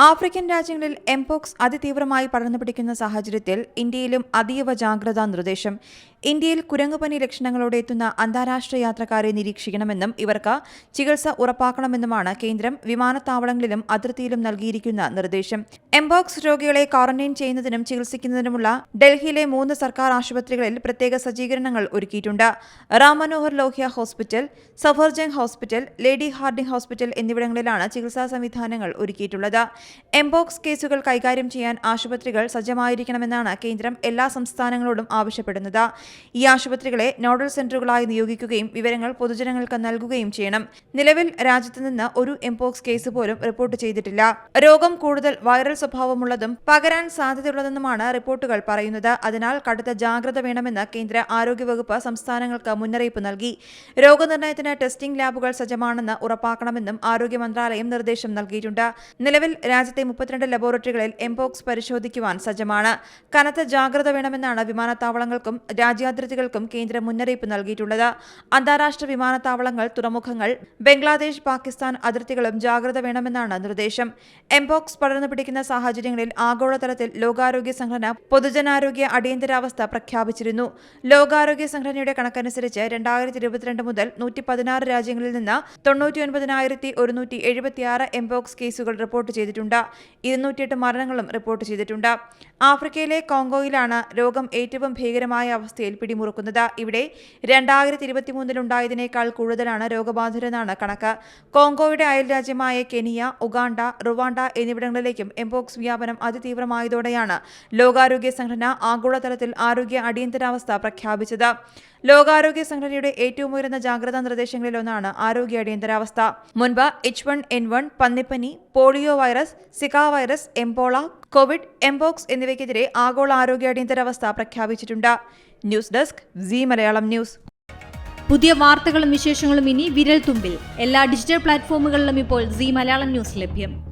African രാജ്യങ്ങളിൽ mpox അതിതീവ്രമായി പടർന്നു പിടിക്കുന്ന സാഹചര്യത്തിൽ ഇന്ത്യയിലും അതീവ ജാഗ്രതാ നിർദ്ദേശം. ഇന്ത്യയിൽ കുരങ്ങുപനി ലക്ഷണങ്ങളോടെ എത്തുന്ന അന്താരാഷ്ട്ര യാത്രക്കാരെ നിരീക്ഷിക്കണമെന്നും ഇവർക്ക് ചികിത്സ ഉറപ്പാക്കണമെന്നുമാണ് കേന്ദ്രം വിമാനത്താവളങ്ങളിലും അതിർത്തിയിലും നൽകിയിരിക്കുന്ന നിർദ്ദേശം. എംപോക്സ് രോഗികളെ ക്വാറന്റൈൻ ചെയ്യുന്നതിനും ചികിത്സിക്കുന്നതിനുമുള്ള ഡൽഹിയിലെ മൂന്ന് സർക്കാർ ആശുപത്രികളിൽ പ്രത്യേക സജ്ജീകരണങ്ങൾ ഒരുക്കിയിട്ടുണ്ട്. Ram Manohar Lohia hospital Safdarjung hospital lady Hardinge hospital എന്നിവിടങ്ങളിലാണ് ചികിത്സാ സംവിധാനങ്ങൾ ഒരുക്കിയിട്ടുള്ളത്. എംപോക്സ് കേസുകൾ കൈകാര്യം ചെയ്യാൻ ആശുപത്രികൾ സജ്ജമായിരിക്കണമെന്നാണ് കേന്ദ്രം എല്ലാ സംസ്ഥാനങ്ങളോടും ആവശ്യപ്പെടുന്നത്. ഈ ആശുപത്രികളെ നോഡൽ സെന്ററുകളായി നിയോഗിക്കുകയും വിവരങ്ങൾ പൊതുജനങ്ങൾക്ക് നൽകുകയും ചെയ്യണം. നിലവിൽ രാജ്യത്ത് നിന്ന് ഒരു എംബോക്സ് കേസ് പോലും റിപ്പോർട്ട് ചെയ്തിട്ടില്ല. രോഗം കൂടുതൽ വൈറൽ സ്വഭാവമുള്ളതും പകരാൻ സാധ്യതയുള്ളതെന്നുമാണ് റിപ്പോർട്ടുകൾ പറയുന്നത്. അതിനാൽ കടുത്ത ജാഗ്രത വേണമെന്ന് കേന്ദ്ര ആരോഗ്യവകുപ്പ് സംസ്ഥാനങ്ങൾക്ക് മുന്നറിയിപ്പ് നൽകി. രോഗനിർണയത്തിന് ടെസ്റ്റിംഗ് ലാബുകൾ സജ്ജമാണെന്ന് ഉറപ്പാക്കണമെന്നും ആരോഗ്യ മന്ത്രാലയം നിർദ്ദേശം നൽകിയിട്ടുണ്ട്. നിലവിൽ രാജ്യത്തെ മുപ്പത്തിരണ്ട് ലബോറട്ടറികളിൽ എംപോക്സ് പരിശോധിക്കുവാൻ സജ്ജമാണ്. കനത്ത ജാഗ്രത വേണമെന്നാണ് വിമാനത്താവളങ്ങൾക്കും രാജ്യാതിർത്തികൾക്കും കേന്ദ്രം മുന്നറിയിപ്പ് നൽകിയിട്ടുള്ളത്. അന്താരാഷ്ട്ര വിമാനത്താവളങ്ങൾ തുറമുഖങ്ങൾ ബംഗ്ലാദേശ് പാകിസ്ഥാൻ അതിർത്തികളും ജാഗ്രത വേണമെന്നാണ് നിർദ്ദേശം. എംപോക്സ് പടർന്നു പിടിക്കുന്ന സാഹചര്യങ്ങളിൽ ആഗോളതലത്തിൽ ലോകാരോഗ്യ സംഘടന പൊതുജനാരോഗ്യ അടിയന്തരാവസ്ഥ പ്രഖ്യാപിച്ചിരുന്നു. ലോകാരോഗ്യ സംഘടനയുടെ കണക്കനുസരിച്ച് രണ്ടായിരത്തി ഇരുപത്തിരണ്ട് മുതൽ നൂറ്റി പതിനാറ് രാജ്യങ്ങളിൽ നിന്ന് തൊണ്ണൂറ്റി ഒൻപതിനായിരത്തി ഒരുന്നൂറ്റി എഴുപത്തിയാറ് എംപോക്സ് കേസുകൾ റിപ്പോർട്ട് ചെയ്തിട്ടുണ്ട്. ഇരുന്നൂറ്റിയെട്ട് മരണങ്ങളും റിപ്പോർട്ട് ചെയ്തിട്ടുണ്ട്. ആഫ്രിക്കയിലെ കോങ്കോയിലാണ് രോഗം ഏറ്റവും ഭീകരമായ അവസ്ഥയിൽ പിടിമുറുക്കുന്നത്. ഇവിടെ രണ്ടായിരത്തി ഇരുപത്തിമൂന്നിലുണ്ടായതിനേക്കാൾ കൂടുതലാണ് രോഗബാധിതരെന്നാണ് കണക്ക്. കോങ്കോയുടെ അയൽരാജ്യമായ കെനിയ ഉഗാണ്ട റുവാണ്ട എന്നിവിടങ്ങളിലേക്കും എംപോക്സ് വ്യാപനം അതിതീവ്രമായതോടെയാണ് ലോകാരോഗ്യ സംഘടന ആഗോളതലത്തിൽ ആരോഗ്യ അടിയന്തരാവസ്ഥ പ്രഖ്യാപിച്ചത്. ലോകാരോഗ്യ സംഘടനയുടെ ഏറ്റവും ഉയർന്ന ജാഗ്രതാ നിർദ്ദേശങ്ങളിലൊന്നാണ് ആരോഗ്യ അടിയന്തരാവസ്ഥ. മുൻപ് എച്ച് വൺ എൻ വൺ പന്നിപ്പനി polio Zika virus എംപോള Covid mpox എന്നിവയ്ക്കെതിരെ ആഗോള ആരോഗ്യ അടിയന്തരാവസ്ഥ പ്രഖ്യാപിച്ചിട്ടുണ്ട്. News desk C Malayalam news. പുതിയ വാർത്തകളും വിശേഷങ്ങളും ഇനി വിരൽ തുമ്പിൽ എല്ലാ ഡിജിറ്റൽ പ്ലാറ്റ്ഫോമുകളിലും ഇപ്പോൾ സി മലയാളം ന്യൂസ് ലഭ്യം.